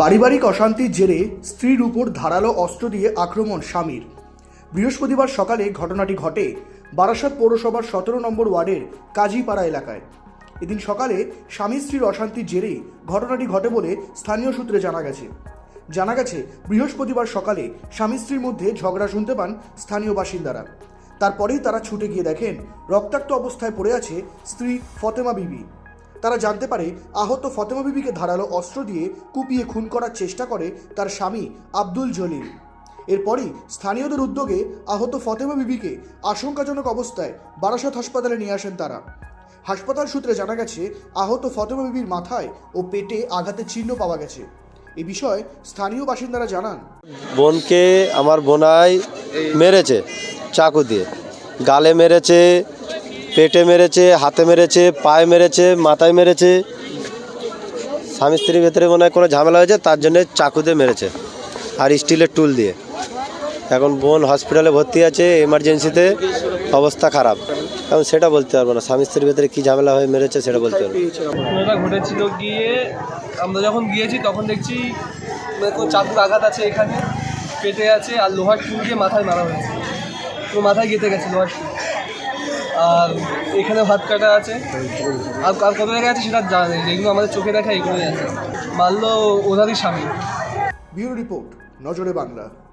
পারিবারিক অশান্তির জেরে স্ত্রীর উপর ধারালো অস্ত্র দিয়ে আক্রমণ স্বামীর। বৃহস্পতিবার সকালে ঘটনাটি ঘটে বারাসাত পৌরসভার সতেরো নম্বর ওয়ার্ডের কাজীপাড়া এলাকায়। এদিন সকালে স্বামী স্ত্রীর অশান্তির জেরেই ঘটনাটি ঘটে বলে স্থানীয় সূত্রে জানা গেছে। জানা গেছে, বৃহস্পতিবার সকালে স্বামী স্ত্রীর মধ্যে ঝগড়া শুনতে পান স্থানীয় বাসিন্দারা। তারপরেই তারা ছুটে গিয়ে দেখেন, রক্তাক্ত অবস্থায় পড়ে আছে স্ত্রী ফতেমা বিবি। তারা জানতে পারে আহত ফতেমা বিবিকে ধারালো অস্ত্র দিয়ে কুপিয়ে খুন করার চেষ্টা করে তার স্বামী আব্দুল জলিল। এরপরই স্থানীয়দের উদ্যোগে আহত ফতেমা বিবিকে আশঙ্কাজনক অবস্থায় বারাসত হাসপাতালে নিয়ে আসেন তারা। হাসপাতাল সূত্রে জানা গেছে, আহত ফতেমা বিবির মাথায় ও পেটে আঘাতের চিহ্ন পাওয়া গেছে। এ বিষয়ে স্থানীয় বাসিন্দারা জানান। বোনকে আমার বোনাই মেরেছে, চাকু দিয়ে। গালে মেরেছে পেটে মেরেছে, হাতে মেরেছে, পায়ে মেরেছে, মাথায় মেরেছে। স্বামী স্ত্রীর ভেতরে মনে হয় কোনো ঝামেলা হয়েছে, তার জন্য চাকু দিয়ে মেরেছে আর স্টিলের টুল দিয়ে। এখন বোন হসপিটালে ভর্তি আছে এমার্জেন্সিতে অবস্থা খারাপ। এখন সেটা বলতে পারব না, স্বামী স্ত্রীর ভেতরে কী ঝামেলা হয়ে মেরেছে সেটা বলতে পারব ঘটনাটা ঘটেছিল গিয়ে আমরা যখন গিয়েছি, তখন দেখছি চাকুর আঘাত আছে এখানে, পেটে আছে আর লোহার টুল দিয়ে মাথায় মারা হয়েছে। পুরো মাথায় গেঁথে গেছে লোহার টুল। আর এখানে ভাত কাটা আছে। আর আর কত জায়গায় আছে সেটা জানা নেই। যেগুলো আমাদের চোখে দেখা, এগুলোই আছে। মারলো ওনারই স্বামী। ব্যুরো রিপোর্ট, নজরে বাংলা।